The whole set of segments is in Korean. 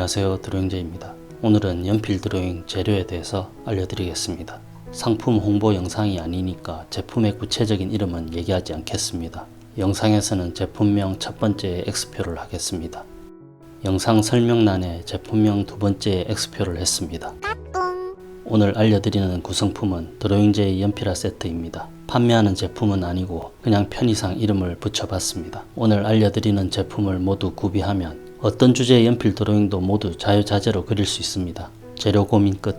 안녕하세요 드로잉제입니다. 오늘은 연필 드로잉 재료에 대해서 알려드리겠습니다. 상품 홍보 영상이 아니니까 제품의 구체적인 이름은 얘기하지 않겠습니다. 영상에서는 제품명 첫 번째에 X표를 하겠습니다. 영상 설명란에 제품명 두 번째에 X표를 했습니다. 오늘 알려드리는 구성품은 드로잉제이 연필화 세트입니다. 판매하는 제품은 아니고 그냥 편의상 이름을 붙여봤습니다. 오늘 알려드리는 제품을 모두 구비하면 어떤 주제의 연필 드로잉도 모두 자유자재로 그릴 수 있습니다. 재료 고민 끝.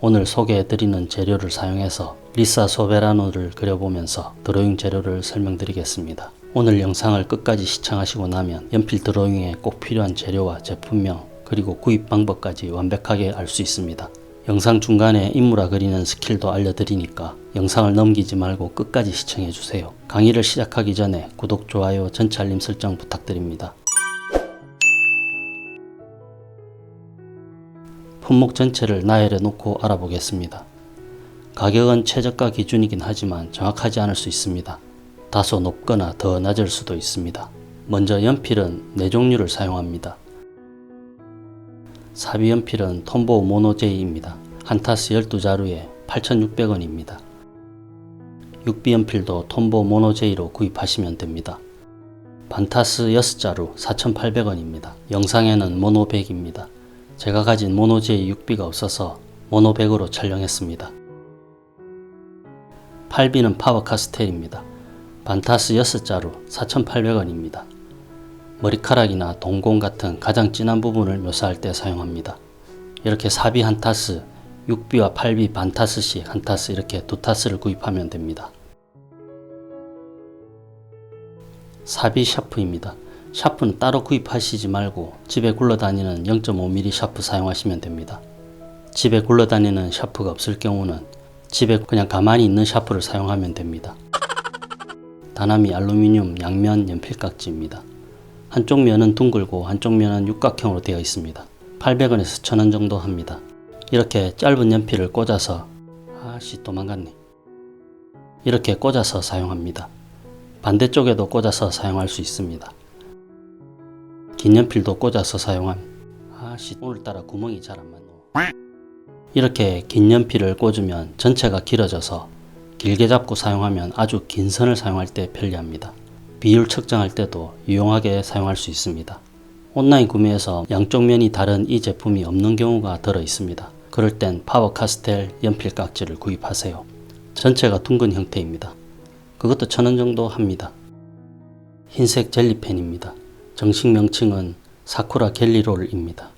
오늘 소개해드리는 재료를 사용해서 리사 소베라노를 그려보면서 드로잉 재료를 설명드리겠습니다. 오늘 영상을 끝까지 시청하시고 나면 연필 드로잉에 꼭 필요한 재료와 제품명 그리고 구입 방법까지 완벽하게 알 수 있습니다. 영상 중간에 인물화 그리는 스킬도 알려드리니까 영상을 넘기지 말고 끝까지 시청해주세요. 강의를 시작하기 전에 구독, 좋아요, 전체 알림 설정 부탁드립니다. 품목 전체를 나열해 놓고 알아보겠습니다. 가격은 최저가 기준이긴 하지만 정확하지 않을 수 있습니다. 다소 높거나 더 낮을 수도 있습니다. 먼저 연필은 4종류를 사용합니다. 사비 연필은 톰보 모노제이입니다. 한 타스 12자루에 8,600원입니다. 6비 연필도 톰보 모노제이로 구입하시면 됩니다. 반타스 6자루 4,800원입니다. 영상에는 모노백입니다. 제가 가진 모노제이 6비가 없어서 모노백으로 촬영했습니다. 8비는 파워카스텔입니다. 반타스 6자루 4,800원입니다. 머리카락이나 동공 같은 가장 진한 부분을 묘사할 때 사용합니다. 이렇게 4비 한 타스, 6비와 8비 반 타스씩 한 타스 이렇게 두 타스를 구입하면 됩니다. 4비 샤프입니다. 샤프는 따로 구입하시지 말고 집에 굴러다니는 0.5mm 샤프 사용하시면 됩니다. 집에 굴러다니는 샤프가 없을 경우는 집에 그냥 가만히 있는 샤프를 사용하면 됩니다. 다나미 알루미늄 양면 연필깍지입니다. 한쪽 면은 둥글고 한쪽 면은 육각형으로 되어 있습니다. 800원에서 1000원 정도 합니다. 이렇게 짧은 연필을 꽂아서 아씨 도망갔네. 이렇게 꽂아서 사용합니다. 반대쪽에도 꽂아서 사용할 수 있습니다. 긴 연필도 꽂아서 사용함. 아씨 오늘따라 구멍이 잘 안 맞노. 이렇게 긴 연필을 꽂으면 전체가 길어져서 길게 잡고 사용하면 아주 긴 선을 사용할 때 편리합니다. 비율 측정할 때도 유용하게 사용할 수 있습니다. 온라인 구매에서 양쪽 면이 다른 이 제품이 없는 경우가 들어 있습니다. 그럴 땐 파워 카스텔 연필 깍지를 구입하세요. 전체가 둥근 형태입니다. 그것도 천 원 정도 합니다. 흰색 젤리펜입니다. 정식 명칭은 사쿠라 갤리롤입니다.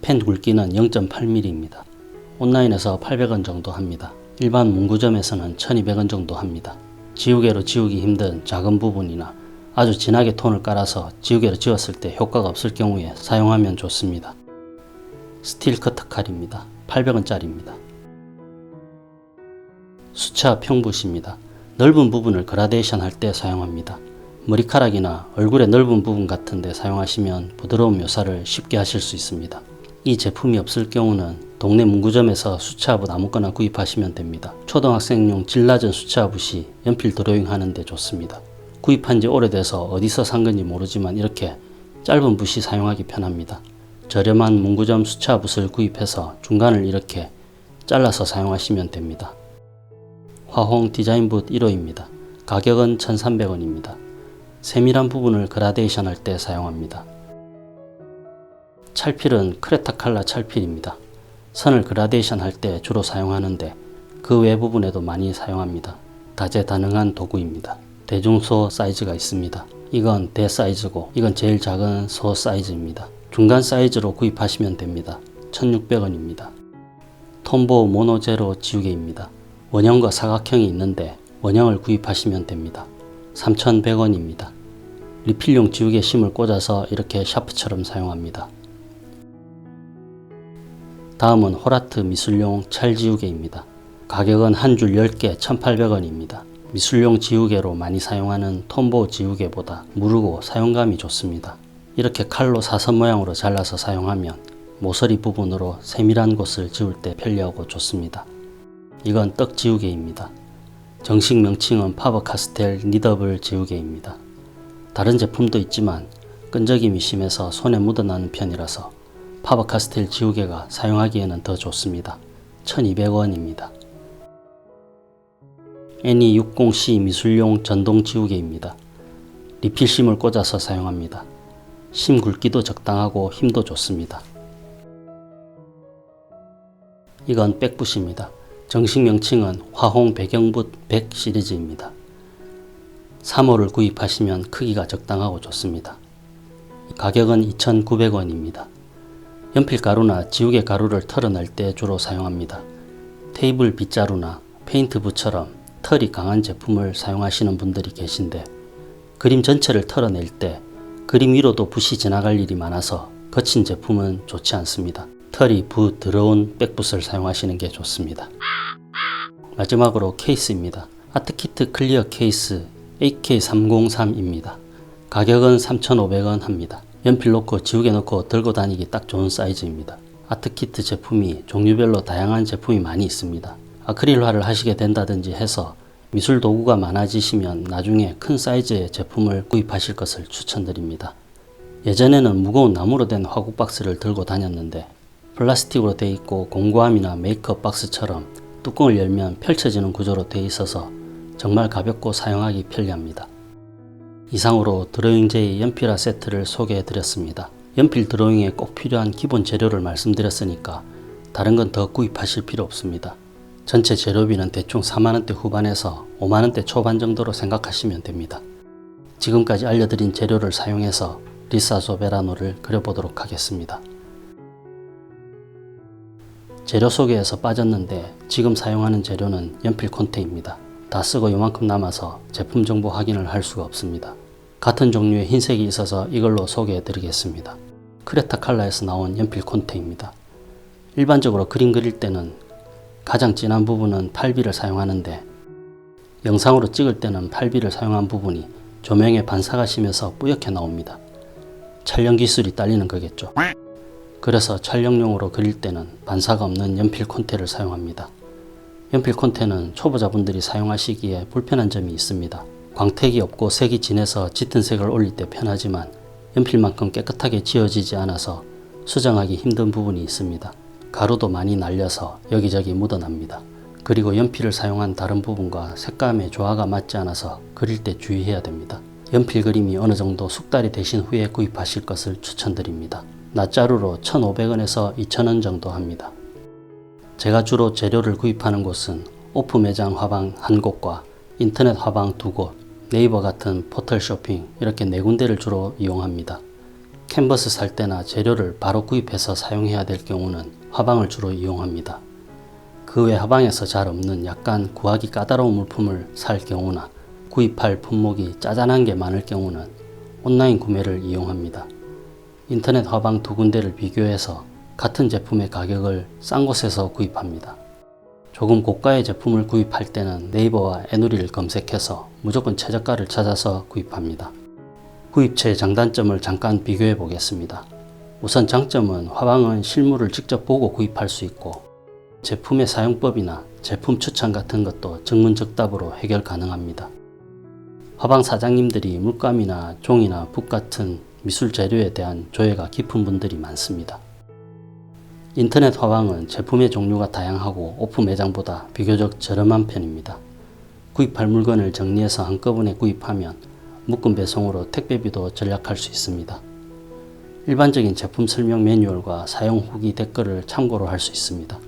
펜 굵기는 0.8mm입니다. 온라인에서 800원 정도 합니다. 일반 문구점에서는 1200원 정도 합니다. 지우개로 지우기 힘든 작은 부분이나 아주 진하게 톤을 깔아서 지우개로 지웠을 때 효과가 없을 경우에 사용하면 좋습니다. 스틸 커터 칼입니다. 800원짜리입니다. 수차 평붓입니다. 넓은 부분을 그라데이션 할 때 사용합니다. 머리카락이나 얼굴의 넓은 부분 같은 데 사용하시면 부드러운 묘사를 쉽게 하실 수 있습니다. 이 제품이 없을 경우는 동네 문구점에서 수차붓 아무거나 구입하시면 됩니다. 초등학생용 질 낮은 수차붓이 연필 드로잉 하는데 좋습니다. 구입한 지 오래돼서 어디서 산 건지 모르지만 이렇게 짧은 붓이 사용하기 편합니다. 저렴한 문구점 수차붓을 구입해서 중간을 이렇게 잘라서 사용하시면 됩니다. 화홍 디자인붓 1호입니다. 가격은 1300원입니다. 세밀한 부분을 그라데이션 할 때 사용합니다. 찰필은 크레타 칼라 찰필입니다. 선을 그라데이션 할 때 주로 사용하는데 그 외 부분에도 많이 사용합니다. 다재다능한 도구입니다. 대중소 사이즈가 있습니다. 이건 대 사이즈고 이건 제일 작은 소 사이즈입니다. 중간 사이즈로 구입하시면 됩니다. 1600원입니다. 톰보 모노제로 지우개입니다. 원형과 사각형이 있는데 원형을 구입하시면 됩니다. 3,100원입니다. 리필용 지우개 심을 꽂아서 이렇게 샤프처럼 사용합니다. 다음은 호라트 미술용 찰지우개입니다. 가격은 한 줄 10개 1,800원입니다. 미술용 지우개로 많이 사용하는 톰보 지우개보다 무르고 사용감이 좋습니다. 이렇게 칼로 사선 모양으로 잘라서 사용하면 모서리 부분으로 세밀한 곳을 지울 때 편리하고 좋습니다. 이건 떡 지우개입니다. 정식 명칭은 파버카스텔 니더블 지우개입니다. 다른 제품도 있지만 끈적임이 심해서 손에 묻어나는 편이라서 파버카스텔 지우개가 사용하기에는 더 좋습니다. 1200원입니다. NE60C 미술용 전동 지우개입니다. 리필심을 꽂아서 사용합니다. 심 굵기도 적당하고 힘도 좋습니다. 이건 백붓입니다. 정식 명칭은 화홍 배경붓 100 시리즈입니다. 3호를 구입하시면 크기가 적당하고 좋습니다. 가격은 2,900원입니다. 연필 가루나 지우개 가루를 털어낼 때 주로 사용합니다. 테이블 빗자루나 페인트 붓처럼 털이 강한 제품을 사용하시는 분들이 계신데 그림 전체를 털어낼 때 그림 위로도 붓이 지나갈 일이 많아서 거친 제품은 좋지 않습니다. 털이 부드러운 백붓을 사용하시는 게 좋습니다. 마지막으로 케이스입니다. 아트키트 클리어 케이스 AK303입니다. 가격은 3,500원 합니다. 연필 놓고 지우개 놓고 들고 다니기 딱 좋은 사이즈입니다. 아트키트 제품이 종류별로 다양한 제품이 많이 있습니다. 아크릴화를 하시게 된다든지 해서 미술 도구가 많아지시면 나중에 큰 사이즈의 제품을 구입하실 것을 추천드립니다. 예전에는 무거운 나무로 된 화구 박스를 들고 다녔는데 플라스틱으로 되어 있고 공구함이나 메이크업 박스처럼 뚜껑을 열면 펼쳐지는 구조로 되어 있어서 정말 가볍고 사용하기 편리합니다. 이상으로 드로잉 제이 연필화 세트를 소개해 드렸습니다. 연필 드로잉에 꼭 필요한 기본 재료를 말씀드렸으니까 다른 건 더 구입하실 필요 없습니다. 전체 재료비는 대충 4만원대 후반에서 5만원대 초반 정도로 생각하시면 됩니다. 지금까지 알려드린 재료를 사용해서 리사 소베라노를 그려보도록 하겠습니다. 재료 소개에서 빠졌는데 지금 사용하는 재료는 연필 콘테입니다. 다 쓰고 요만큼 남아서 제품 정보 확인을 할 수가 없습니다. 같은 종류의 흰색이 있어서 이걸로 소개해 드리겠습니다. 크레타 칼라에서 나온 연필 콘테입니다. 일반적으로 그림 그릴 때는 가장 진한 부분은 8B를 사용하는데 영상으로 찍을 때는 8B를 사용한 부분이 조명에 반사가 심해서 뿌옇게 나옵니다. 촬영 기술이 딸리는 거겠죠. 그래서 촬영용으로 그릴 때는 반사가 없는 연필 콘테를 사용합니다. 연필 콘테는 초보자분들이 사용하시기에 불편한 점이 있습니다. 광택이 없고 색이 진해서 짙은 색을 올릴 때 편하지만 연필만큼 깨끗하게 지워지지 않아서 수정하기 힘든 부분이 있습니다. 가루도 많이 날려서 여기저기 묻어납니다. 그리고 연필을 사용한 다른 부분과 색감의 조화가 맞지 않아서 그릴 때 주의해야 됩니다. 연필 그림이 어느 정도 숙달이 되신 후에 구입하실 것을 추천드립니다. 낱자루로 1,500원에서 2,000원 정도 합니다. 제가 주로 재료를 구입하는 곳은 오프 매장 화방 한 곳과 인터넷 화방 두 곳, 네이버 같은 포털 쇼핑 이렇게 네 군데를 주로 이용합니다. 캔버스 살 때나 재료를 바로 구입해서 사용해야 될 경우는 화방을 주로 이용합니다. 그 외 화방에서 잘 없는 약간 구하기 까다로운 물품을 살 경우나 구입할 품목이 짜잔한 게 많을 경우는 온라인 구매를 이용합니다. 인터넷 화방 두 군데를 비교해서 같은 제품의 가격을 싼 곳에서 구입합니다. 조금 고가의 제품을 구입할 때는 네이버와 에누리를 검색해서 무조건 최저가를 찾아서 구입합니다. 구입처의 장단점을 잠깐 비교해 보겠습니다. 우선 장점은 화방은 실물을 직접 보고 구입할 수 있고 제품의 사용법이나 제품 추천 같은 것도 정문적답으로 해결 가능합니다. 화방 사장님들이 물감이나 종이나 붓 같은 미술 재료에 대한 조예가 깊은 분들이 많습니다. 인터넷 화방은 제품의 종류가 다양하고 오프 매장보다 비교적 저렴한 편입니다. 구입할 물건을 정리해서 한꺼번에 구입하면 묶음 배송으로 택배비도 절약할 수 있습니다. 일반적인 제품 설명 매뉴얼과 사용 후기 댓글을 참고로 할 수 있습니다.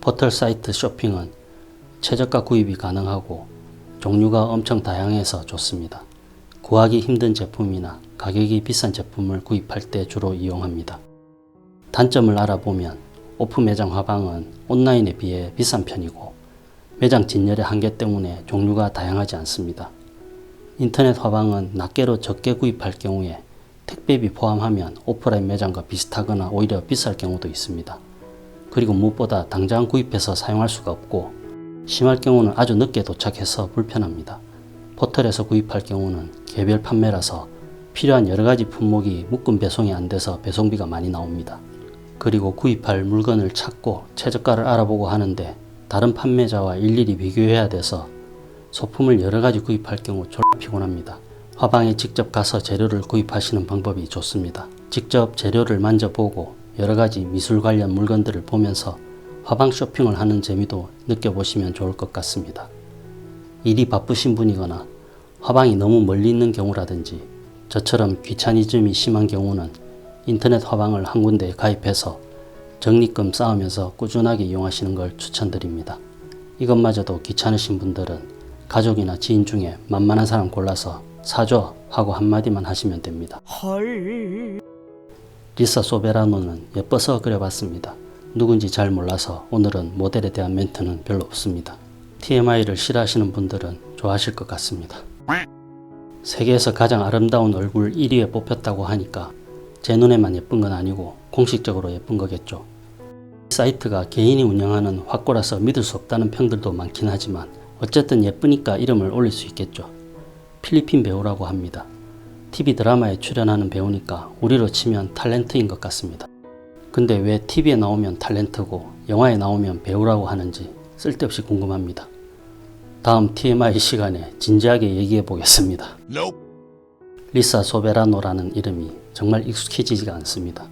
포털 사이트 쇼핑은 최저가 구입이 가능하고 종류가 엄청 다양해서 좋습니다. 구하기 힘든 제품이나 가격이 비싼 제품을 구입할 때 주로 이용합니다. 단점을 알아보면 오프 매장 화방은 온라인에 비해 비싼 편이고 매장 진열의 한계 때문에 종류가 다양하지 않습니다. 인터넷 화방은 낱개로 적게 구입할 경우에 택배비 포함하면 오프라인 매장과 비슷하거나 오히려 비쌀 경우도 있습니다. 그리고 무엇보다 당장 구입해서 사용할 수가 없고 심할 경우는 아주 늦게 도착해서 불편합니다. 포털에서 구입할 경우는 개별 판매라서 필요한 여러 가지 품목이 묶음 배송이 안 돼서 배송비가 많이 나옵니다. 그리고 구입할 물건을 찾고 최저가를 알아보고 하는데 다른 판매자와 일일이 비교해야 돼서 소품을 여러 가지 구입할 경우 졸라 피곤합니다. 화방에 직접 가서 재료를 구입하시는 방법이 좋습니다. 직접 재료를 만져보고 여러 가지 미술 관련 물건들을 보면서 화방 쇼핑을 하는 재미도 느껴보시면 좋을 것 같습니다. 일이 바쁘신 분이거나 화방이 너무 멀리 있는 경우라든지 저처럼 귀차니즘이 심한 경우는 인터넷 화방을 한 군데에 가입해서 적립금 쌓으면서 꾸준하게 이용하시는 걸 추천드립니다. 이것마저도 귀찮으신 분들은 가족이나 지인 중에 만만한 사람 골라서 사줘 하고 한마디만 하시면 됩니다. 리사 소베라노는 예뻐서 그려봤습니다. 누군지 잘 몰라서 오늘은 모델에 대한 멘트는 별로 없습니다. TMI를 싫어하시는 분들은 좋아하실 것 같습니다. 세계에서 가장 아름다운 얼굴 1위에 뽑혔다고 하니까 제 눈에만 예쁜 건 아니고 공식적으로 예쁜 거겠죠. 이 사이트가 개인이 운영하는 확고라서 믿을 수 없다는 평들도 많긴 하지만 어쨌든 예쁘니까 이름을 올릴 수 있겠죠. 필리핀 배우라고 합니다. TV 드라마에 출연하는 배우니까 우리로 치면 탤런트인 것 같습니다. 근데 왜 TV에 나오면 탤런트고 영화에 나오면 배우라고 하는지 쓸데없이 궁금합니다. 다음 TMI 시간에 진지하게 얘기해 보겠습니다. 리사 소베라노라는 이름이 정말 익숙해지지가 않습니다.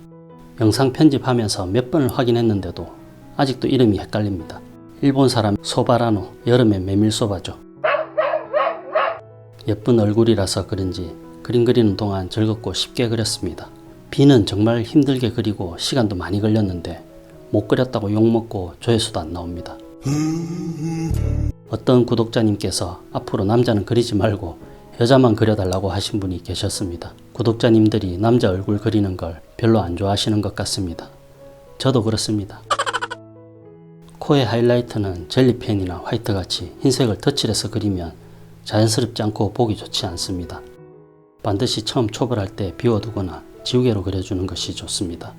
영상 편집하면서 몇 번을 확인했는데도 아직도 이름이 헷갈립니다. 일본 사람 소바라노, 여름의 메밀소바죠. 예쁜 얼굴이라서 그런지 그림 그리는 동안 즐겁고 쉽게 그렸습니다. 비는 정말 힘들게 그리고 시간도 많이 걸렸는데 못 그렸다고 욕먹고 조회수도 안 나옵니다. 어떤 구독자님께서 앞으로 남자는 그리지 말고 여자만 그려달라고 하신 분이 계셨습니다. 구독자님들이 남자 얼굴 그리는 걸 별로 안 좋아하시는 것 같습니다. 저도 그렇습니다. 코의 하이라이트는 젤리펜이나 화이트 같이 흰색을 덧칠해서 그리면 자연스럽지 않고 보기 좋지 않습니다. 반드시 처음 초벌할 때 비워두거나 지우개로 그려주는 것이 좋습니다.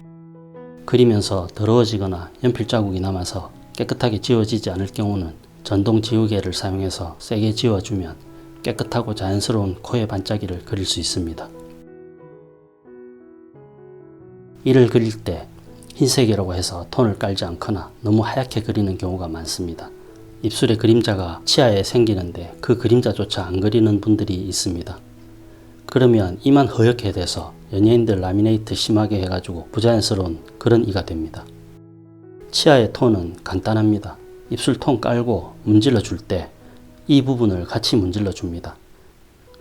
그리면서 더러워지거나 연필 자국이 남아서 깨끗하게 지워지지 않을 경우는 전동 지우개를 사용해서 세게 지워주면 깨끗하고 자연스러운 코의 반짝이를 그릴 수 있습니다. 이를 그릴 때 흰색이라고 해서 톤을 깔지 않거나 너무 하얗게 그리는 경우가 많습니다. 입술에 그림자가 치아에 생기는데 그 그림자조차 안 그리는 분들이 있습니다. 그러면 이만 허옇게 돼서 연예인들 라미네이트 심하게 해가지고 부자연스러운 그런 이가 됩니다. 치아의 톤은 간단합니다. 입술 톤 깔고 문질러 줄 때 이 부분을 같이 문질러 줍니다.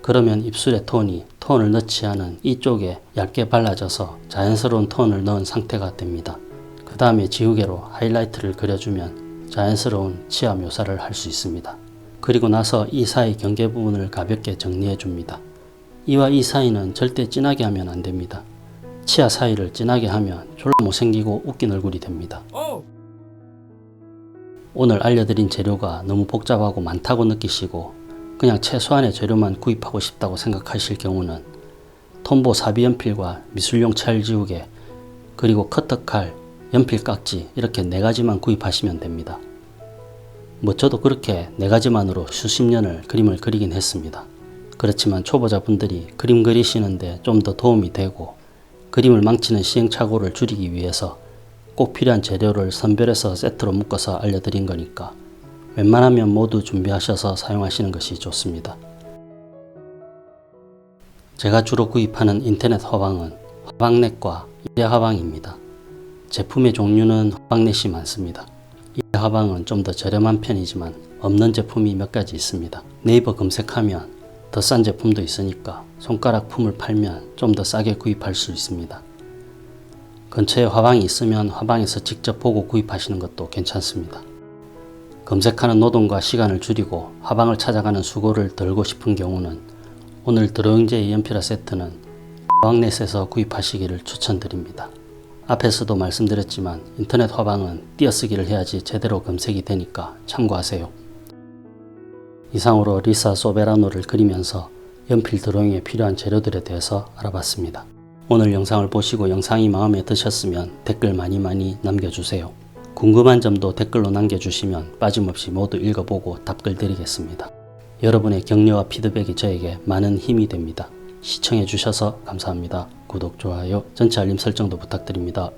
그러면 입술의 톤이 톤을 넣지 않은 이쪽에 얇게 발라져서 자연스러운 톤을 넣은 상태가 됩니다. 그 다음에 지우개로 하이라이트를 그려주면 자연스러운 치아 묘사를 할 수 있습니다. 그리고 나서 이 사이 경계 부분을 가볍게 정리해 줍니다. 이와 이 사이는 절대 진하게 하면 안 됩니다. 치아 사이를 진하게 하면 졸라 못생기고 웃긴 얼굴이 됩니다. 오 늘 알려드린 재료가 너무 복잡하고 많다고 느끼시고 그냥 최소한의 재료만 구입하고 싶다고 생각하실 경우는 톰보 사비 연필과 미술용 찰 지우개 그리고 커터칼, 연필 깍지 이렇게 네 가지만 구입하시면 됩니다. 뭐 저도 그렇게 네 가지만으로 수십 년을 그림을 그리긴 했습니다. 그렇지만 초보자분들이 그림 그리시는데 좀 더 도움이 되고 그림을 망치는 시행착오를 줄이기 위해서 꼭 필요한 재료를 선별해서 세트로 묶어서 알려드린 거니까 웬만하면 모두 준비하셔서 사용하시는 것이 좋습니다. 제가 주로 구입하는 인터넷 화방은 화방넷과 이대 화방입니다. 제품의 종류는 화방넷이 많습니다. 이대 화방은 좀 더 저렴한 편이지만 없는 제품이 몇 가지 있습니다. 네이버 검색하면 더 싼 제품도 있으니까 손가락 품을 팔면 좀 더 싸게 구입할 수 있습니다. 근처에 화방이 있으면 화방에서 직접 보고 구입하시는 것도 괜찮습니다. 검색하는 노동과 시간을 줄이고 화방을 찾아가는 수고를 덜고 싶은 경우는 오늘 드로잉제 연필화 세트는 화방넷에서 구입하시기를 추천드립니다. 앞에서도 말씀드렸지만 인터넷 화방은 띄어쓰기를 해야지 제대로 검색이 되니까 참고하세요. 이상으로 리사 소베라노를 그리면서 연필 드로잉에 필요한 재료들에 대해서 알아봤습니다. 오늘 영상을 보시고 영상이 마음에 드셨으면 댓글 많이 많이 남겨주세요. 궁금한 점도 댓글로 남겨주시면 빠짐없이 모두 읽어보고 답글 드리겠습니다. 여러분의 격려와 피드백이 저에게 많은 힘이 됩니다. 시청해주셔서 감사합니다. 구독, 좋아요, 전체 알림 설정도 부탁드립니다.